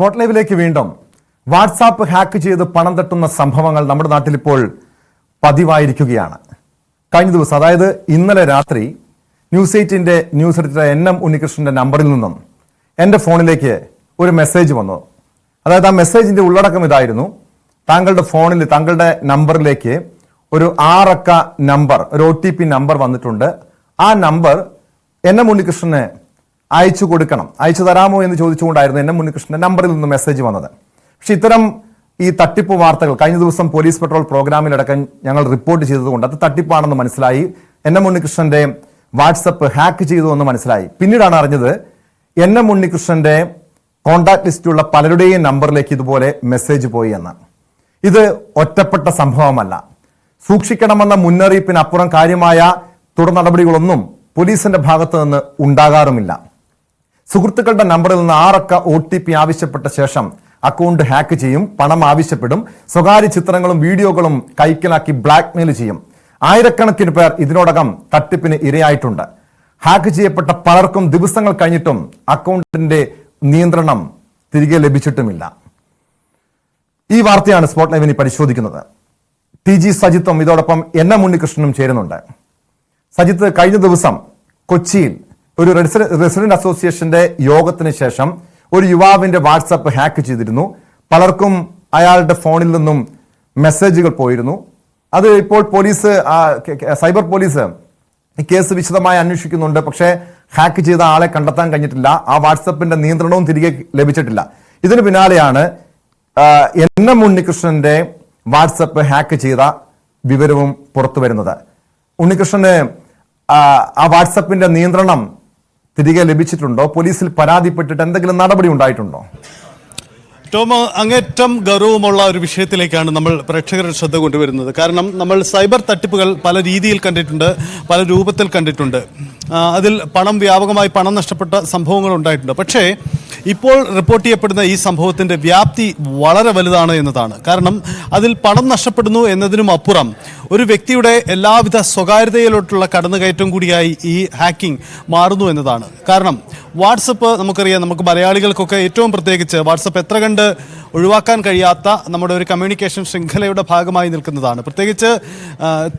Spot ലൈവിലേക്ക് വീണ്ടും WhatsApp hack ചെയ്ത് പണം തട്ടുന്ന സംഭവങ്ങൾ നമ്മുടെ നാട്ടിൽ ഇപ്പോൾ പതിവായിരിക്കുകയാണ്. കഴിഞ്ഞ ദിവസം അതായത് ഇന്നലെ രാത്രി ന്യൂസ് എയ്റ്റിന്റെ ന്യൂസ് എഡിറ്റർ എൻ എം ഉണ്ണികൃഷ്ണന്റെ നമ്പറിൽ നിന്നും എന്റെ ഫോണിലേക്ക് ഒരു മെസ്സേജ് വന്നു. അതായത് ആ മെസ്സേജിന്റെ ഉള്ളടക്കം ഇതായിരുന്നു. താങ്കളുടെ ഫോണിൽ താങ്കളുടെ നമ്പറിലേക്ക് ഒരു ആറക്ക നമ്പർ ഒരു ഒ ടി പി നമ്പർ വന്നിട്ടുണ്ട്. ആ നമ്പർ എൻ എം ഉണ്ണികൃഷ്ണന് അയച്ചു കൊടുക്കണം. അയച്ചു തരാമോ എന്ന് ചോദിച്ചുകൊണ്ടായിരുന്നു എൻ എം ഉണ്ണികൃഷ്ണന്റെ നമ്പറിൽ നിന്ന് മെസ്സേജ് വന്നത്. പക്ഷെ ഇത്തരം ഈ തട്ടിപ്പ് വാർത്തകൾ കഴിഞ്ഞ ദിവസം പോലീസ് പെട്രോൾ പ്രോഗ്രാമിലടക്കം ഞങ്ങൾ റിപ്പോർട്ട് ചെയ്തതുകൊണ്ട് അത് തട്ടിപ്പാണെന്ന് മനസ്സിലായി. എൻ എം ഉണ്ണികൃഷ്ണന്റെ വാട്സപ്പ് ഹാക്ക് ചെയ്തു എന്ന് മനസ്സിലായി. പിന്നീടാണ് അറിഞ്ഞത് എൻ എം ഉണ്ണികൃഷ്ണന്റെ കോണ്ടാക്ട് ലിസ്റ്റിലുള്ള പലരുടെയും നമ്പറിലേക്ക് ഇതുപോലെ മെസ്സേജ് പോയി എന്ന്. ഇത് ഒറ്റപ്പെട്ട സംഭവമല്ല. സൂക്ഷിക്കണമെന്ന മുന്നറിയിപ്പിനപ്പുറം കാര്യമായ തുടർ നടപടികളൊന്നും പോലീസിന്റെ ഭാഗത്തു നിന്ന് ഉണ്ടാകാറുമില്ല. സുഹൃത്തുക്കളുടെ നമ്പറിൽ നിന്ന് ആറക്ക ഒ ടി പി ആവശ്യപ്പെട്ട ശേഷം അക്കൗണ്ട് ഹാക്ക് ചെയ്യും പണം ആവശ്യപ്പെടും സ്വകാര്യ ചിത്രങ്ങളും വീഡിയോകളും കൈക്കലാക്കി ബ്ലാക്ക്മെയിൽ ചെയ്യും. ആയിരക്കണക്കിന് പേർ ഇതിനോടകം തട്ടിപ്പിന് ഇരയായിട്ടുണ്ട്. ഹാക്ക് ചെയ്യപ്പെട്ട പലർക്കും ദിവസങ്ങൾ കഴിഞ്ഞിട്ടും അക്കൗണ്ടിന്റെ നിയന്ത്രണം തിരികെ ലഭിച്ചിട്ടുമില്ല. ഈ വാർത്തയാണ് സ്പോട്ട് ലൈവിനി പരിശോധിക്കുന്നത്. ടി ജി സജിത്തും ഇതോടൊപ്പം എൻ എം ഉണ്ണികൃഷ്ണനും ചേരുന്നുണ്ട്. സജിത്ത് കഴിഞ്ഞ ദിവസം കൊച്ചിയിൽ ഒരു റെസിഡന്റ് അസോസിയേഷന്റെ യോഗത്തിന് ശേഷം ഒരു യുവാവിന്റെ വാട്സപ്പ് ഹാക്ക് ചെയ്തിരുന്നു. പലർക്കും അയാളുടെ ഫോണിൽ നിന്നും മെസ്സേജുകൾ പോയിരുന്നു. അത് ഇപ്പോൾ പോലീസ് സൈബർ പോലീസ് ഈ കേസ് വിശദമായി അന്വേഷിക്കുന്നുണ്ട്. പക്ഷേ ഹാക്ക് ചെയ്ത ആളെ കണ്ടെത്താൻ കഴിഞ്ഞിട്ടില്ല. ആ വാട്സപ്പിന്റെ നിയന്ത്രണവും തിരികെ ലഭിച്ചിട്ടില്ല. ഇതിന് പിന്നാലെയാണ് എൻ എം ഉണ്ണികൃഷ്ണന്റെ വാട്സപ്പ് ഹാക്ക് ചെയ്ത വിവരവും പുറത്തു വരുന്നത് ഉണ്ണികൃഷ്ണന് ആ വാട്സപ്പിന്റെ നിയന്ത്രണം തിരികെ ലഭിച്ചിട്ടുണ്ടോ? പോലീസിൽ പരാതിപ്പെട്ടിട്ട് എന്തെങ്കിലും നടപടി ഉണ്ടായിട്ടുണ്ടോ? ടോമോ അങ്ങേറ്റം ഗൗരവമുള്ള ഒരു വിഷയത്തിലേക്കാണ് നമ്മൾ പ്രേക്ഷകരുടെ ശ്രദ്ധ കൊണ്ടുവരുന്നത്. കാരണം നമ്മൾ സൈബർ തട്ടിപ്പുകൾ പല രീതിയിൽ കണ്ടിട്ടുണ്ട് പല രൂപത്തിൽ കണ്ടിട്ടുണ്ട്. അതിൽ പണം വ്യാപകമായി പണം നഷ്ടപ്പെട്ട സംഭവങ്ങൾ ഉണ്ടായിട്ടുണ്ട്. പക്ഷേ ഇപ്പോൾ റിപ്പോർട്ട് ചെയ്യപ്പെടുന്ന ഈ സംഭവത്തിന്റെ വ്യാപ്തി വളരെ വലുതാണ് എന്നതാണ്. കാരണം അതിൽ പണം നഷ്ടപ്പെടുന്നു എന്നതിനും അപ്പുറം ഒരു വ്യക്തിയുടെ എല്ലാവിധ സ്വകാര്യതയിലോട്ടുള്ള കടന്നുകയറ്റം കൂടിയായി ഈ ഹാക്കിംഗ് മാറുന്നു എന്നതാണ്. കാരണം വാട്സപ്പ് നമുക്കറിയാം നമുക്ക് മലയാളികൾക്കൊക്കെ ഏറ്റവും പ്രത്യേകിച്ച് വാട്സപ്പ് എത്ര കണ്ട് ഒഴിവാക്കാൻ കഴിയാത്ത നമ്മുടെ ഒരു കമ്മ്യൂണിക്കേഷൻ ശൃംഖലയുടെ ഭാഗമായി നിൽക്കുന്നതാണ്. പ്രത്യേകിച്ച്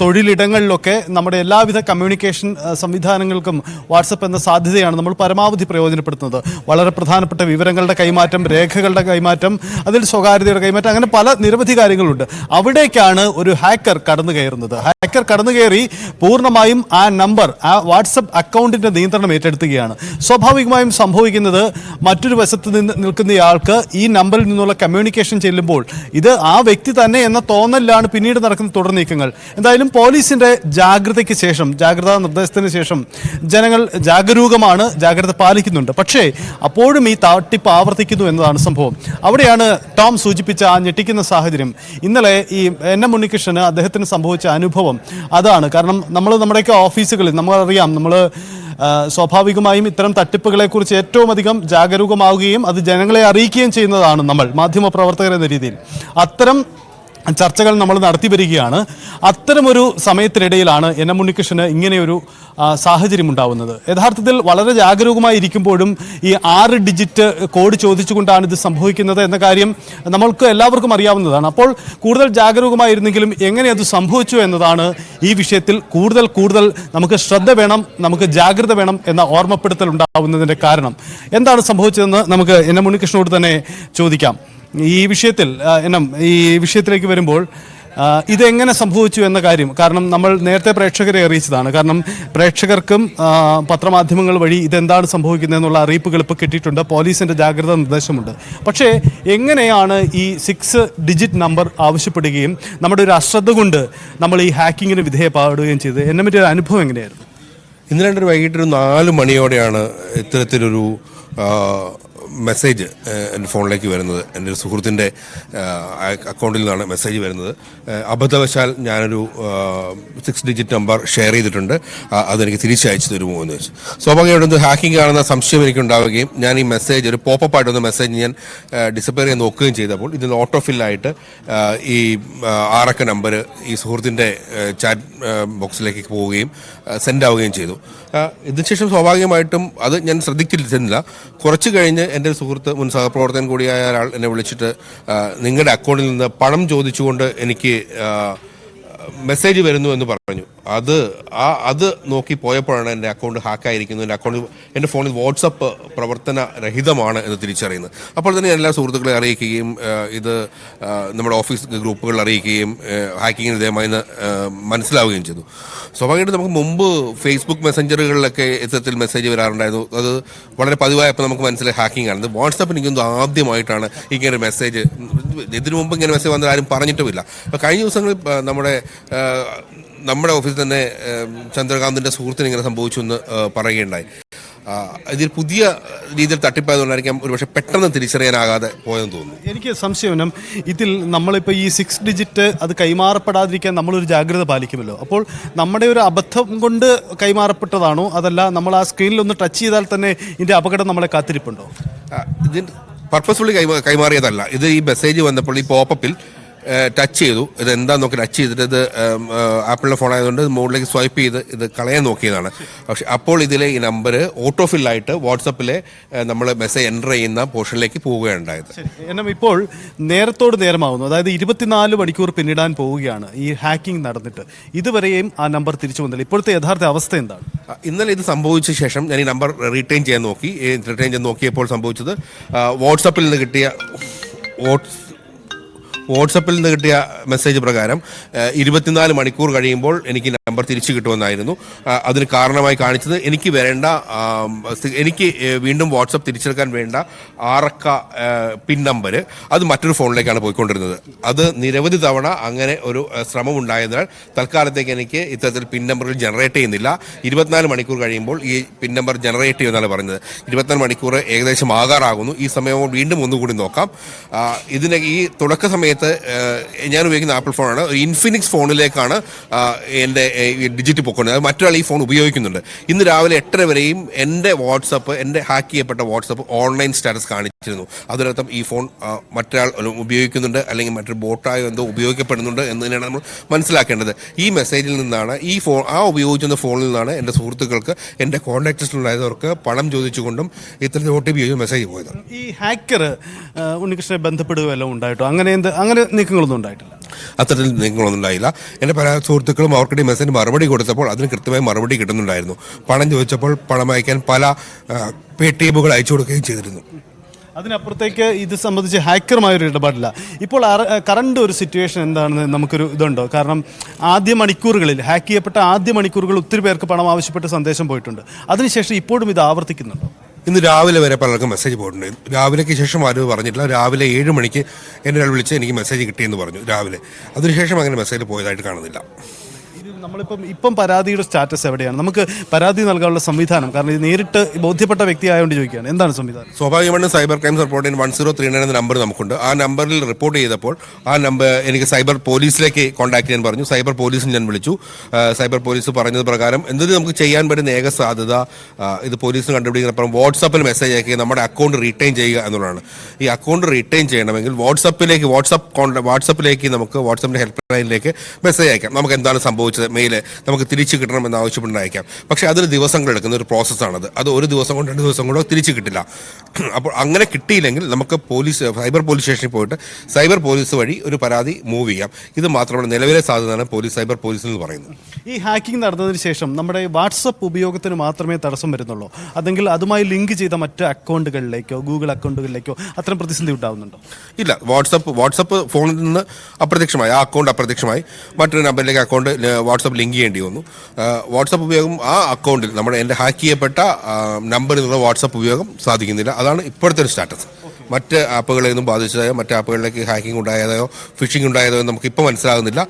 തൊഴിലിടങ്ങളിലൊക്കെ നമ്മുടെ എല്ലാവിധ കമ്മ്യൂണിക്കേഷൻ സംവിധാനങ്ങൾക്കും വാട്സപ്പ് എന്ന സാധ്യതയാണ് നമ്മൾ പരമാവധി പ്രയോജനപ്പെടുത്തുന്നത്. വളരെ പ്രധാനപ്പെട്ട വിവരങ്ങളുടെ കൈമാറ്റം രേഖകളുടെ കൈമാറ്റം അതിൽ സ്വകാര്യതയുടെ കൈമാറ്റം അങ്ങനെ പല നിരവധി കാര്യങ്ങളുണ്ട്. അവിടേക്കാണ് ഒരു ഹാക്കർ കടന്നു കയറുന്നത്. ഹാക്കർ കടന്നു കയറി പൂർണമായും ആ നമ്പർ ആ വാട്സപ്പ് അക്കൗണ്ടിന്റെ നിയന്ത്രണം ഏറ്റെടുക്കുകയാണ്. സ്വാഭാവികമായും സംഭവിക്കുന്നത് മറ്റൊരു വശത്ത് നിന്ന് നിൽക്കുന്നയാൾക്ക് ഈ നമ്പറിൽ നിന്നുള്ള കമ്മ്യൂണിക്കേഷൻ ചെല്ലുമ്പോൾ ഇത് ആ വ്യക്തി തന്നെ എന്ന തോന്നലിലാണ് പിന്നീട് നടക്കുന്ന തുടർ നീക്കങ്ങൾ. എന്തായാലും പോലീസിന്റെ ജാഗ്രതയ്ക്ക് ശേഷം ജാഗ്രതാ നിർദ്ദേശത്തിന് ശേഷം ജനങ്ങൾ ജാഗരൂകമാണ് ജാഗ്രത പാലിക്കുന്നുണ്ട്. പക്ഷേ അപ്പോഴും ഈ തട്ടിപ്പ് ആവർത്തിക്കുന്നു എന്നതാണ് സംഭവം. അവിടെയാണ് ടോം സൂചിപ്പിച്ച ആ ഞെട്ടിക്കുന്ന സാഹചര്യം. ഇന്നലെ ഈ എൻ എം ഉണ്ണികൃഷ്ണന് അദ്ദേഹത്തിന് സംഭവിച്ച അനുഭവം അതാണ്. കാരണം നമ്മൾ നമ്മുടെയൊക്കെ ഓഫീസുകളിൽ നമ്മളറിയാം നമ്മൾ സ്വാഭാവികമായും ഇത്തരം തട്ടിപ്പുകളെക്കുറിച്ച് ഏറ്റവും അധികം ജാഗരൂകമാവുകയും അത് ജനങ്ങളെ അറിയിക്കുകയും ചെയ്യുന്നതാണ് നമ്മൾ മാധ്യമപ്രവർത്തകർ എന്ന രീതിയിൽ. അത്തരം ചർച്ചകൾ നമ്മൾ നടത്തി വരികയാണ്. അത്തരമൊരു സമയത്തിനിടയിലാണ് എൻ എം ഉണ്ണികൃഷ്ണന് ഇങ്ങനെയൊരു സാഹചര്യം ഉണ്ടാവുന്നത്. യഥാർത്ഥത്തിൽ വളരെ ജാഗരൂകമായി ഇരിക്കുമ്പോഴും ഈ ആറ് ഡിജിറ്റ് കോഡ് ചോദിച്ചുകൊണ്ടാണ് ഇത് സംഭവിക്കുന്നത് എന്ന കാര്യം നമ്മൾക്ക് എല്ലാവർക്കും അറിയാവുന്നതാണ്. അപ്പോൾ കൂടുതൽ ജാഗരൂകമായിരുന്നെങ്കിലും എങ്ങനെ അത് സംഭവിച്ചു എന്നതാണ് ഈ വിഷയത്തിൽ കൂടുതൽ കൂടുതൽ നമുക്ക് ശ്രദ്ധ വേണം നമുക്ക് ജാഗ്രത വേണം എന്ന ഓർമ്മപ്പെടുത്തൽ ഉണ്ടാവുന്നതിന്റെ കാരണം. എന്താണ് സംഭവിച്ചതെന്ന് നമുക്ക് എൻ എം ഉണ്ണികൃഷ്ണനോട് തന്നെ ചോദിക്കാം. ഈ വിഷയത്തിൽ എന്നാ ഈ വിഷയത്തിലേക്ക് വരുമ്പോൾ ഇതെങ്ങനെ സംഭവിച്ചു എന്ന കാര്യം കാരണം നമ്മൾ നേരത്തെ പ്രേക്ഷകരെ അറിയിച്ചതാണ്. കാരണം പ്രേക്ഷകർക്കും പത്രമാധ്യമങ്ങൾ വഴി ഇതെന്താണ് സംഭവിക്കുന്നത് എന്നുള്ള അറിയിപ്പുകൾ ഇപ്പോൾ കിട്ടിയിട്ടുണ്ട്. പോലീസിന്റെ ജാഗ്രതാ നിർദ്ദേശമുണ്ട്. പക്ഷേ എങ്ങനെയാണ് ഈ സിക്സ് ഡിജിറ്റ് നമ്പർ ആവശ്യപ്പെടുകയും നമ്മുടെ ഒരു അശ്രദ്ധ കൊണ്ട് നമ്മൾ ഈ ഹാക്കിങ്ങിന് വിധേയപ്പെടുകയും ചെയ്തത്? എന്നെ പറ്റിയ അനുഭവം എങ്ങനെയായിരുന്നു? ഇന്നലെ രണ്ടര വൈകിട്ട് ഒരു നാല് മണിയോടെയാണ് ഇത്തരത്തിലൊരു മെസ്സേജ് എന്റെ ഫോണിലേക്ക് വരുന്നത്. എന്റെ ഒരു സുഹൃത്തിന്റെ അക്കൗണ്ടിൽ നിന്നാണ് മെസ്സേജ് വരുന്നത്. അബദ്ധവശാൽ ഞാനൊരു സിക്സ് ഡിജിറ്റ് നമ്പർ ഷെയർ ചെയ്തിട്ടുണ്ട്. അതെനിക്ക് തിരിച്ചയച്ചു തരുമോ എന്ന് ചോദിച്ചു. സ്വാഭാവികമായിട്ടും ഇത് ഹാക്കിംഗ് ആണെന്ന സംശയം എനിക്ക് ഉണ്ടാവുകയും ഞാൻ ഈ മെസ്സേജ് ഒരു പോപ്പപ്പ് വന്ന മെസ്സേജ് ഞാൻ ഡിസപ്പയർ ചെയ്യാൻ നോക്കുകയും ചെയ്തപ്പോൾ ഇതിൽ ഓട്ടോ ഫില്ലായിട്ട് ഈ ആറക്ക നമ്പർ ഈ സുഹൃത്തിന്റെ ചാറ്റ് ബോക്സിലേക്ക് പോവുകയും സെൻഡ് ആവുകയും ചെയ്തു. ഇതിനുശേഷം സ്വാഭാവികമായിട്ടും അത് ഞാൻ ശ്രദ്ധിച്ചിരുന്നില്ല. കുറച്ച് കഴിഞ്ഞ് എന്റെ ഒരു സുഹൃത്ത് മുൻ സഹപ്രവർത്തകൻ കൂടിയായ ഒരാൾ എന്നെ വിളിച്ചിട്ട് നിങ്ങളുടെ അക്കൗണ്ടിൽ നിന്ന് പണം ചോദിച്ചുകൊണ്ട് എനിക്ക് മെസ്സേജ് വരുന്നു എന്ന് പറഞ്ഞു. അത് ആ അത് നോക്കി പോയപ്പോഴാണ് എന്റെ അക്കൗണ്ട് ഹാക്കായിരിക്കുന്നത് എന്റെ അക്കൗണ്ട് എന്റെ ഫോണിൽ വാട്സപ്പ് പ്രവർത്തന രഹിതമാണ് എന്ന് തിരിച്ചറിയുന്നത്. അപ്പോൾ തന്നെ എല്ലാ സുഹൃത്തുക്കളെ അറിയിക്കുകയും ഇത് നമ്മുടെ ഓഫീസ് ഗ്രൂപ്പുകളിൽ അറിയിക്കുകയും ഹാക്കിങ്ങിന് ഇതേമായി മനസ്സിലാവുകയും ചെയ്തു. സ്വാഭാവികമായിട്ടും നമുക്ക് മുമ്പ് ഫേസ്ബുക്ക് മെസ്സഞ്ചറുകളിലൊക്കെ ഇത്തരത്തിൽ മെസ്സേജ് വരാറുണ്ടായിരുന്നു. അത് വളരെ പതിവായപ്പോൾ നമുക്ക് മനസ്സിലായി ഹാക്കിംഗ് ആണ്. വാട്സപ്പ് എനിക്കൊന്നും ആദ്യമായിട്ടാണ് ഇങ്ങനെ ഒരു മെസ്സേജ് ഇതിനു മുമ്പ് ഇങ്ങനെ മെസ്സേജ് വന്നത് ആരും പറഞ്ഞിട്ടുമില്ല. കഴിഞ്ഞ ദിവസങ്ങളിൽ നമ്മുടെ നമ്മുടെ ഓഫീസിൽ തന്നെ ചന്ദ്രകാന്തിന്റെ സുഹൃത്തിന് ഇങ്ങനെ സംഭവിച്ചു എന്ന് പറയുകയുണ്ടായി. ഇതിൽ പുതിയ രീതിയിൽ തട്ടിപ്പായതുകൊണ്ടായിരിക്കാം ഒരുപക്ഷെ പെട്ടെന്ന് തിരിച്ചറിയാനാകാതെ പോയെന്ന് തോന്നുന്നു. എനിക്ക് സംശയം ഇതിൽ നമ്മളിപ്പോൾ ഈ സിക്സ് ഡിജിറ്റ് അത് കൈമാറപ്പെടാതിരിക്കാൻ നമ്മളൊരു ജാഗ്രത പാലിക്കുമല്ലോ. അപ്പോൾ നമ്മുടെ ഒരു അബദ്ധം കൊണ്ട് കൈമാറപ്പെട്ടതാണോ? അതല്ല നമ്മൾ ആ സ്ക്രീനിൽ ഒന്ന് ടച്ച് ചെയ്താൽ തന്നെ ഇതിന്റെ അപകടം നമ്മളെ കാത്തിരിപ്പുണ്ടോ? ഇതിന്റെ പർപ്പസ്ഫുള്ളി കൈമാ കൈമാറിയതല്ല. ഇത് ഈ മെസ്സേജ് വന്നപ്പോൾ ഈ പോപ്പപ്പിൽ ടച്ച് ചെയ്തു. ഇത് എന്താ നോക്കി ടച്ച് ചെയ്തിട്ട് ഇത് ആപ്പിളിന്റെ ഫോൺ ആയതുകൊണ്ട് മുകളിലേക്ക് സ്വൈപ്പ് ചെയ്ത് ഇത് കളയാൻ നോക്കിയതാണ്. പക്ഷെ അപ്പോൾ ഇതിലെ ഈ നമ്പർ ഓട്ടോ ഫില്ലായിട്ട് വാട്സപ്പിലെ നമ്മൾ മെസ്സേജ് എന്റർ ചെയ്യുന്ന പോർഷനിലേക്ക് പോവുകയുണ്ടായത്. എന്നാൽ ഇപ്പോൾ നേരത്തോട് നേരമാവുന്നു. അതായത് ഇരുപത്തിനാല് മണിക്കൂർ പിന്നിടാൻ പോവുകയാണ് ഈ ഹാക്കിംഗ് നടന്നിട്ട്. ഇതുവരെയും ആ നമ്പർ തിരിച്ചു വന്നില്ല. ഇപ്പോഴത്തെ യഥാർത്ഥ അവസ്ഥ എന്താണ്? ഇന്നലെ ഇത് സംഭവിച്ച ശേഷം ഞാൻ ഈ നമ്പർ റീറ്റെയിൻ ചെയ്യാൻ നോക്കി. റിട്ടേൺ ചെയ്യാൻ നോക്കിയപ്പോൾ സംഭവിച്ചത് വാട്സപ്പിൽ നിന്ന് കിട്ടിയ വാട്സ് വാട്സപ്പിൽ നിന്ന് കിട്ടിയ മെസ്സേജ് പ്രകാരം ഇരുപത്തിനാല് മണിക്കൂർ കഴിയുമ്പോൾ എനിക്ക് നമ്പർ തിരിച്ചു കിട്ടുമെന്നായിരുന്നു. അതിന് കാരണമായി കാണിച്ചത് എനിക്ക് വരേണ്ട എനിക്ക് വീണ്ടും വാട്സപ്പ് തിരിച്ചെടുക്കാൻ വേണ്ട ആറക്ക പിൻ നമ്പർ അത് മറ്റൊരു ഫോണിലേക്കാണ് പോയിക്കൊണ്ടിരുന്നത്. അത് നിരവധി തവണ അങ്ങനെ ഒരു ശ്രമം ഉണ്ടായതിനാൽ തൽക്കാലത്തേക്ക് എനിക്ക് ഇത്തരത്തിൽ പിൻ നമ്പറുകൾ ജനറേറ്റ് ചെയ്യുന്നില്ല. ഇരുപത്തിനാല് മണിക്കൂർ കഴിയുമ്പോൾ ഈ പിൻ നമ്പർ ജനറേറ്റ് ചെയ്യുമെന്നാണ് പറഞ്ഞത്. ഇരുപത്തിനാല് മണിക്കൂർ ഏകദേശം ആകാറാകുന്നു. ഈ സമയം വീണ്ടും ഒന്നുകൂടി നോക്കാം. ഇതിന് ഈ തുടക്ക സമയത്ത് ആ, ഞാൻ ഉപയോഗിക്കുന്ന ആപ്പിൾ ഫോണാണ് ഒരു ഇൻഫിനിക്സ് ഫോണിലേക്കാണ് എന്റെ ഡിജിറ്റ് പൊക്കുന്നത് അത് മറ്റൊരാൾ ഈ ഫോൺ ഉപയോഗിക്കുന്നുണ്ട്. ഇന്ന് രാവിലെ എട്ടര വരെയും എന്റെ വാട്സപ്പ് എന്റെ ഹാക്ക് ചെയ്യപ്പെട്ട വാട്സപ്പ് ഓൺലൈൻ സ്റ്റാറ്റസ് കാണിച്ചിരുന്നു. അതിനർത്ഥം ഈ ഫോൺ മറ്റൊരാൾ ഉപയോഗിക്കുന്നുണ്ട് അല്ലെങ്കിൽ മറ്റൊരു ബോട്ടായോ എന്തോ ഉപയോഗിക്കപ്പെടുന്നുണ്ട് എന്ന് തന്നെയാണ് നമ്മൾ മനസ്സിലാക്കേണ്ടത്. ഈ മെസ്സേജിൽ നിന്നാണ് ഈ ഫോൺ ആ ഉപയോഗിക്കുന്ന ഫോണിൽ നിന്നാണ് എന്റെ സുഹൃത്തുക്കൾക്ക് എന്റെ കോൺടാക്ട്സിലുണ്ടായവർക്ക് പണം ചോദിച്ചുകൊണ്ടും ഇത്തരത്തിൽ ഒ ടി പി മെസ്സേജ് പോയത്. ഈ ഹാക്കർ ഉണ്ണികൃഷ്ണനെ ബന്ധപ്പെടുകയല്ലോ ഉണ്ടായിട്ടോ? അങ്ങനെ എന്ത് അങ്ങനെ നീക്കങ്ങളൊന്നും ഉണ്ടായിട്ടില്ല. അത്തരത്തിൽ നീക്കങ്ങളൊന്നും ഉണ്ടായില്ല. എന്റെ പല സുഹൃത്തുക്കളും അവർക്കിടെ മെസ്സേജ് മറുപടി കൊടുത്തപ്പോൾ അതിന് കൃത്യമായി മറുപടി കിട്ടുന്നുണ്ടായിരുന്നു. പണം ചോദിച്ചപ്പോൾ പണം അയക്കാൻ പല പേ ടി എമ്മുകൾ അയച്ചു കൊടുക്കുകയും ചെയ്തിരുന്നു. അതിനപ്പുറത്തേക്ക് ഇത് സംബന്ധിച്ച് ഹാക്കറുമായ ഒരു ഇടപാടില്ല. ഇപ്പോൾ കറണ്ട് ഒരു സിറ്റുവേഷൻ എന്താണെന്ന് നമുക്കൊരു ഇതുണ്ടോ? കാരണം ആദ്യ മണിക്കൂറുകളിൽ ഹാക്ക് ചെയ്യപ്പെട്ട ആദ്യ മണിക്കൂറുകൾ ഒത്തിരി പേർക്ക് പണം ആവശ്യപ്പെട്ട് സന്ദേശം പോയിട്ടുണ്ട്. അതിനുശേഷം ഇപ്പോഴും ഇത് ആവർത്തിക്കുന്നുണ്ടോ? ഇന്ന് രാവിലെ വരെ പലർക്കും മെസ്സേജ് പോയിട്ടുണ്ട്. രാവിലേക്ക് ശേഷം ആരും പറഞ്ഞിട്ടില്ല. രാവിലെ ഏഴ് മണിക്ക് എന്നെ ഒരാൾ വിളിച്ച് എനിക്ക് മെസ്സേജ് കിട്ടിയെന്ന് പറഞ്ഞു രാവിലെ. അതിനുശേഷം അങ്ങനെ മെസ്സേജ് പോയതായിട്ട് കാണുന്നില്ല. നമ്മളിപ്പം ഇപ്പം പരാതിയുടെ സ്റ്റാറ്റസ് എവിടെയാണ്? നമുക്ക് പരാതി നൽകാനുള്ള സംവിധാനം കാരണം ഇത് നേരിട്ട് ബോധ്യപ്പെട്ട വ്യക്തി ആയതുകൊണ്ട് ചോദിക്കുകയാണ്. എന്താണ് സംവിധാനം? സ്വാഭാവികമാണ് സൈബർ ക്രൈം റിപ്പോർട്ടിന് വൺ സീറോ ത്രീ നയൻ എന്ന നമ്പർ നമുക്കുണ്ട്. ആ നമ്പറിൽ റിപ്പോർട്ട് ചെയ്തപ്പോൾ ആ നമ്പർ എനിക്ക് സൈബർ പോലീസിലേക്ക് കോൺടാക്ട് ചെയ്യാൻ പറഞ്ഞു. സൈബർ പോലീസിന് ഞാൻ വിളിച്ചു. സൈബർ പോലീസ് പറഞ്ഞത് പ്രകാരം എന്തിനും നമുക്ക് ചെയ്യാൻ പറ്റുന്ന ഏക സാധ്യത ഇത് പോലീസിന് കണ്ടുപിടിക്കുന്നപ്പം വാട്സാപ്പിൽ മെസ്സേജ് അയക്കുക നമ്മുടെ അക്കൗണ്ട് റീറ്റെയിൻ ചെയ്യുക എന്നുള്ളതാണ്. ഈ അക്കൗണ്ട് റീറ്റെയിൻ ചെയ്യണമെങ്കിൽ വാട്സപ്പിലേക്ക് വാട്സപ്പ് വാട്സപ്പിലേക്ക് നമുക്ക് വാട്സപ്പിന്റെ ഹെൽപ്പ് ലൈനിലേക്ക് മെസ്സേജ് അയക്കാം. നമുക്ക് എന്താണ് സംഭവിച്ചത്? മെയിൽ നമുക്ക് തിരിച്ച് കിട്ടണമെന്ന് അയക്കാം പക്ഷേ അതിന് ദിവസങ്ങൾ എടുക്കുന്ന ഒരു പ്രോസസ്സാണത്. അത് ഒരു ദിവസം കൊണ്ട് രണ്ട് ദിവസം കൊണ്ടോ തിരിച്ച് കിട്ടില്ല. അപ്പോൾ അങ്ങനെ കിട്ടിയില്ലെങ്കിൽ നമുക്ക് പോലീസ് സൈബർ പോലീസ് സ്റ്റേഷനിൽ പോയിട്ട് സൈബർ പോലീസ് വഴി ഒരു പരാതി മൂവ് ചെയ്യാം. ഇത് മാത്രമാണ് നിലവിലെ സാധ്യതയാണ് പോലീസ് സൈബർ പോലീസ് എന്ന് പറയുന്നത്. ഈ ഹാക്കിംഗ് നടന്നതിന് ശേഷം നമ്മുടെ വാട്സപ്പ് ഉപയോഗത്തിന് മാത്രമേ തടസ്സം വരുന്നുള്ളൂ. അതെങ്കിൽ അതുമായി ലിങ്ക് ചെയ്ത മറ്റ് അക്കൗണ്ടുകളിലേക്കോ ഗൂഗിൾ അക്കൗണ്ടുകളിലേക്കോ അത്തരം പ്രതിസന്ധി ഉണ്ടാകുന്നുണ്ടോ ഇല്ല വാട്സപ്പ് വാട്സപ്പ് ഫോണിൽ നിന്ന് അപ്രത്യക്ഷമായി ആ അക്കൗണ്ട് അപ്രത്യക്ഷമായി. മറ്റൊരു നമ്പറിലേക്ക് അക്കൗണ്ട് വാട്സപ്പ് ലിങ്ക് ചെയ്യേണ്ടി വന്നു. വാട്സപ്പ് ഉപയോഗം ആ അക്കൗണ്ടിൽ നമ്മുടെ എന്റെ ഹാക്ക് ചെയ്യപ്പെട്ട നമ്പറിലുള്ള വാട്സപ്പ് ഉപയോഗം സാധിക്കുന്നില്ല. അതാണ് ഇപ്പോഴത്തെ ഒരു സ്റ്റാറ്റസ്. മറ്റ് ആപ്പുകളെയൊന്നും ബാധിച്ചതായോ മറ്റ് ആപ്പുകളിലേക്ക് ഹാക്കിംഗ് ഉണ്ടായതോ ഫിഷിംഗ് ഉണ്ടായതോ നമുക്ക് ഇപ്പോൾ മനസ്സിലാകുന്നില്ല.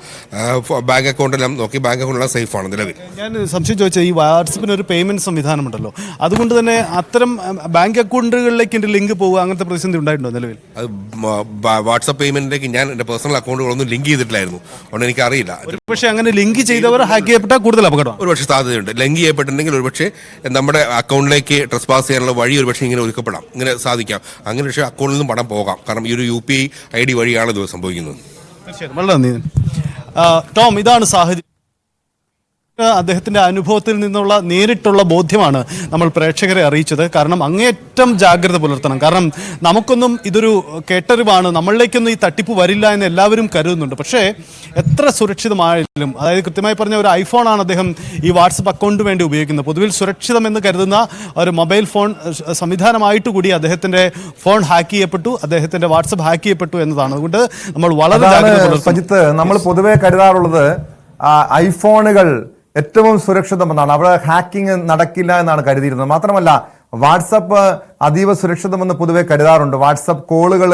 ബാങ്ക് അക്കൗണ്ടെല്ലാം നോക്കി ബാങ്ക് അക്കൗണ്ടെല്ലാം സേഫ് ആണ് നിലവിൽ. ഞാൻ സംശയം ചോദിച്ചാൽ ഈ വാട്സപ്പിന് ഒരു പേയ്മെന്റ് സംവിധാനമുണ്ടല്ലോ. അതുകൊണ്ട് തന്നെ അത്തരം ബാങ്ക് അക്കൗണ്ടുകളിലേക്ക് എന്റെ ലിങ്ക് പോകുക അങ്ങനത്തെ പ്രതിസന്ധി ഉണ്ടായിട്ടുണ്ടോ നിലവിൽ? അത് വാട്സപ്പ് പേയ്മെന്റിലേക്ക് ഞാൻ എന്റെ പേഴ്സണൽ അക്കൗണ്ടുകളൊന്നും ലിങ്ക് ചെയ്തിട്ടില്ലായിരുന്നു. അതുകൊണ്ട് എനിക്കറിയില്ല. പക്ഷേ അങ്ങനെ ലിങ്ക് ചെയ്തവർ ഹാക്ക് ചെയ്യപ്പെട്ടാൽ കൂടുതൽ അപകടം ഒരുപക്ഷെ സാധ്യതയുണ്ട്. ലിങ്ക് ചെയ്യപ്പെട്ടിട്ടുണ്ടെങ്കിൽ ഒരുപക്ഷെ നമ്മുടെ അക്കൗണ്ടിലേക്ക് ട്രസ് പാസ് ചെയ്യാനുള്ള വഴി ഒരുപക്ഷെ ഇങ്ങനെ ഒരുക്കപ്പെടാം. ഇങ്ങനെ സാധിക്കാം. അങ്ങനെ പക്ഷേ അക്കൗണ്ടിൽ നിന്നും പണം പോകാം. കാരണം ഈ ഒരു യു പി ഐ ഡി വഴിയാണ് ഇത് സംഭവിക്കുന്നത്. തീർച്ചയായിട്ടും. വളരെ നന്ദി. ടോം ഇതാണ് സാഹചര്യം. അദ്ദേഹത്തിന്റെ അനുഭവത്തിൽ നിന്നുള്ള നേരിട്ടുള്ള ബോധ്യമാണ് നമ്മൾ പ്രേക്ഷകരെ അറിയിച്ചത്. കാരണം അങ്ങേറ്റം ജാഗ്രത പുലർത്തണം. കാരണം നമുക്കൊന്നും ഇതൊരു കേട്ടറിവാണ്. നമ്മളിലേക്കൊന്നും ഈ തട്ടിപ്പ് വരില്ല എന്ന് എല്ലാവരും കരുതുന്നുണ്ട്. പക്ഷേ എത്ര സുരക്ഷിതമായാലും അതായത് കൃത്യമായി പറഞ്ഞ ഒരു ഐഫോണാണ് അദ്ദേഹം ഈ വാട്സപ്പ് അക്കൗണ്ട് വേണ്ടി ഉപയോഗിക്കുന്നത്. പൊതുവിൽ സുരക്ഷിതം എന്ന് കരുതുന്ന ഒരു മൊബൈൽ ഫോൺ സംവിധാനമായിട്ട് കൂടി അദ്ദേഹത്തിന്റെ ഫോൺ ഹാക്ക് ചെയ്യപ്പെട്ടു. അദ്ദേഹത്തിന്റെ വാട്സപ്പ് ഹാക്ക് ചെയ്യപ്പെട്ടു എന്നതാണ്. അതുകൊണ്ട് നമ്മൾ വളരെ സജിത്ത് നമ്മൾ പൊതുവേ കരുതാറുള്ളത് ഐഫോണുകൾ ഏറ്റവും സുരക്ഷിതമെന്നാണ്. അവിടെ ഹാക്കിംഗ് നടക്കില്ല എന്നാണ് കരുതിയിരുന്നത്. മാത്രമല്ല വാട്സപ്പ് അതീവ സുരക്ഷിതമെന്ന് പൊതുവെ കരുതാറുണ്ട്. വാട്സപ്പ് കോളുകൾ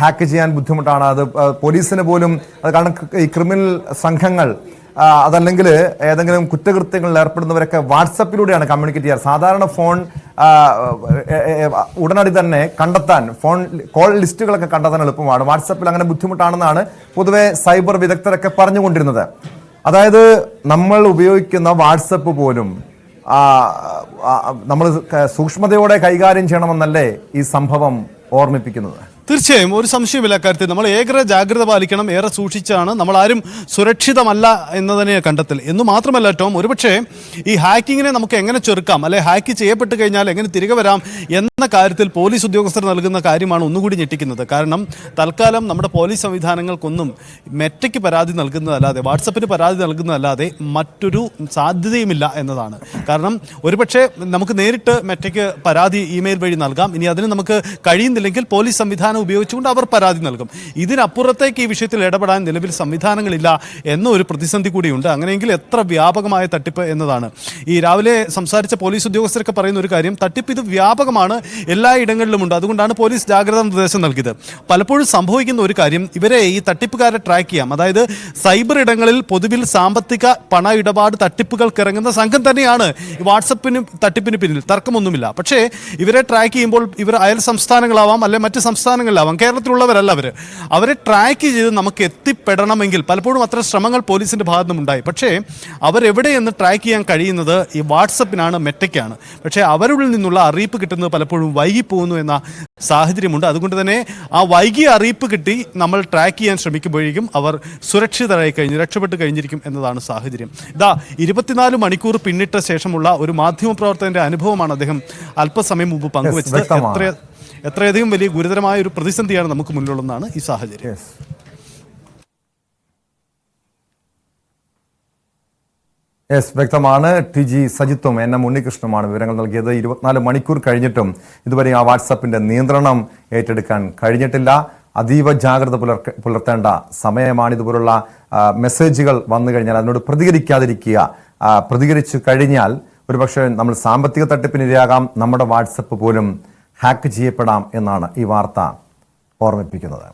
ഹാക്ക് ചെയ്യാൻ ബുദ്ധിമുട്ടാണ്. അത് പോലീസിന് പോലും അത് കാരണം ഈ ക്രിമിനൽ സംഘങ്ങൾ അതല്ലെങ്കിൽ ഏതെങ്കിലും കുറ്റകൃത്യങ്ങളിൽ ഏർപ്പെടുന്നവരൊക്കെ വാട്സപ്പിലൂടെയാണ് കമ്മ്യൂണിക്കേറ്റ് ചെയ്യാറ്. സാധാരണ ഫോൺ ഉടനടി തന്നെ കണ്ടെത്താൻ ഫോൺ കോൾ ലിസ്റ്റുകളൊക്കെ കണ്ടെത്താൻ എളുപ്പമാണ്. വാട്സപ്പിൽ അങ്ങനെ ബുദ്ധിമുട്ടാണെന്നാണ് പൊതുവെ സൈബർ വിദഗ്ധരൊക്കെ പറഞ്ഞുകൊണ്ടിരുന്നത്. അതായത് നമ്മൾ ഉപയോഗിക്കുന്ന വാട്സപ്പ് പോലും നമ്മൾ സൂക്ഷ്മതയോടെ കൈകാര്യം ചെയ്യണമെന്നല്ലേ ഈ സംഭവം ഓർമ്മിപ്പിക്കുന്നത്? തീർച്ചയായും ഒരു സംശയമില്ല കാര്യത്തിൽ. നമ്മൾ ഏറെ ജാഗ്രത പാലിക്കണം ഏറെ സൂക്ഷിച്ചാണ് നമ്മൾ ആരും സുരക്ഷിതമല്ല എന്നതിനെ കണ്ടെത്തൽ. എന്ന് മാത്രമല്ല ടോം ഒരുപക്ഷെ ഈ ഹാക്കിങ്ങിനെ നമുക്ക് എങ്ങനെ ചെറുക്കാം അല്ലെ ഹാക്ക് ചെയ്യപ്പെട്ട് കഴിഞ്ഞാൽ എങ്ങനെ തിരികെ വരാം എന്ന കാര്യത്തിൽ പോലീസ് ഉദ്യോഗസ്ഥർ നൽകുന്ന കാര്യമാണ് ഒന്നുകൂടി ഞെട്ടിക്കുന്നത്. കാരണം തൽക്കാലം നമ്മുടെ പോലീസ് സംവിധാനങ്ങൾക്കൊന്നും മെറ്റയ്ക്ക് പരാതി നൽകുന്നതല്ലാതെ വാട്സപ്പിന് പരാതി നൽകുന്നതല്ലാതെ മറ്റൊരു സാധ്യതയുമില്ല എന്നതാണ്. കാരണം ഒരുപക്ഷെ നമുക്ക് നേരിട്ട് മെറ്റയ്ക്ക് പരാതി ഇമെയിൽ വഴി നൽകാം. ഇനി അതിന് നമുക്ക് കഴിയുന്നില്ലെങ്കിൽ പോലീസ് സംവിധാനം ഉപയോഗിച്ചുകൊണ്ട് അവർ പരാതി നൽകും. ഇതിനപ്പുറത്തേക്ക് ഈ വിഷയത്തിൽ ഇടപെടാൻ നിലവിൽ സംവിധാനങ്ങളില്ല എന്ന ഒരു പ്രതിസന്ധി കൂടിയുണ്ട്. അങ്ങനെയെങ്കിൽ എത്ര വ്യാപകമായ തട്ടിപ്പ് എന്നതാണ്. ഈ രാവിലെ സംസാരിച്ച പോലീസ് ഉദ്യോഗസ്ഥരൊക്കെ പറയുന്ന ഒരു കാര്യം തട്ടിപ്പ് ഇത് വ്യാപകമാണ് എല്ലാ ഇടങ്ങളിലുമുണ്ട് അതുകൊണ്ടാണ് പോലീസ് ജാഗ്രതാ നിർദ്ദേശം നൽകിയത്. പലപ്പോഴും സംഭവിക്കുന്ന ഒരു കാര്യം ഇവരെ ഈ തട്ടിപ്പുകാരെ ട്രാക്ക് ചെയ്യാം. അതായത് സൈബർ ഇടങ്ങളിൽ പൊതുവിൽ സാമ്പത്തിക പണ ഇടപാട് തട്ടിപ്പുകൾക്ക് ഇറങ്ങുന്ന സംഘം തന്നെയാണ്. വാട്സപ്പിന് തട്ടിപ്പിന് പിന്നിൽ തർക്കമൊന്നുമില്ല. പക്ഷേ ഇവരെ ട്രാക്ക് ചെയ്യുമ്പോൾ ഇവർ അയൽ സംസ്ഥാനങ്ങളാവാം അല്ലെ മറ്റ് സംസ്ഥാനങ്ങളിലാവാം കേരളത്തിലുള്ളവരല്ല അവർ അവരെ ട്രാക്ക് ചെയ്ത് നമുക്ക് എത്തിപ്പെടണമെങ്കിൽ പലപ്പോഴും അത്ര ശ്രമങ്ങൾ പോലീസിന്റെ ഭാഗത്തു നിന്നുണ്ടായി പക്ഷേ അവരെവിടെയെന്ന് ട്രാക്ക് ചെയ്യാൻ കഴിയുന്നത് ഈ വാട്സപ്പിനാണ് മെറ്റയ്ക്കാണ്. പക്ഷേ അവരിൽ നിന്നുള്ള അറിയിപ്പ് കിട്ടുന്നത് പലപ്പോഴും വൈകിപ്പോകുന്നു എന്ന സാഹചര്യമുണ്ട്. അതുകൊണ്ട് തന്നെ ആ വൈകിയ അറിയിപ്പ് കിട്ടി നമ്മൾ ട്രാക്ക് ചെയ്യാൻ ശ്രമിക്കുമ്പോഴേക്കും അവർ സുരക്ഷിതരായി കഴിഞ്ഞു രക്ഷപ്പെട്ട് കഴിഞ്ഞിരിക്കും എന്നതാണ് സാഹചര്യം. ഇതാ ഇരുപത്തിനാല് മണിക്കൂർ പിന്നിട്ട ശേഷമുള്ള ഒരു മാധ്യമപ്രവർത്തകന്റെ അനുഭവമാണ് അദ്ദേഹം അല്പസമയം മുമ്പ് പങ്കുവച്ചത്. എത്ര എത്രയധികം വലിയ ഗുരുതരമായ ഒരു പ്രതിസന്ധിയാണ് നമുക്ക് മുന്നിലുള്ളതാണ് ഈ സാഹചര്യം. യെസ് വ്യക്തമാണ്. ടി ജി സജിത്തും എൻ എം ഉണ്ണികൃഷ്ണുമാണ് വിവരങ്ങൾ നൽകിയത്. ഇരുപത്തിനാല് മണിക്കൂർ കഴിഞ്ഞിട്ടും ഇതുവരെ ആ വാട്സപ്പിന്റെ നിയന്ത്രണം ഏറ്റെടുക്കാൻ കഴിഞ്ഞിട്ടില്ല. അതീവ ജാഗ്രത പുലർ പുലർത്തേണ്ട സമയമാണ് ഇതുപോലുള്ള മെസ്സേജുകൾ വന്നു കഴിഞ്ഞാൽ അതിനോട് പ്രതികരിക്കാതിരിക്കുക. പ്രതികരിച്ചു കഴിഞ്ഞാൽ ഒരുപക്ഷെ നമ്മൾ സാമ്പത്തിക തട്ടിപ്പിനിരയാകാം. നമ്മുടെ വാട്സപ്പ് പോലും ഹാക്ക് ചെയ്യപ്പെടാം എന്നാണ് ഈ വാർത്ത ഓർമ്മിപ്പിക്കുന്നത്.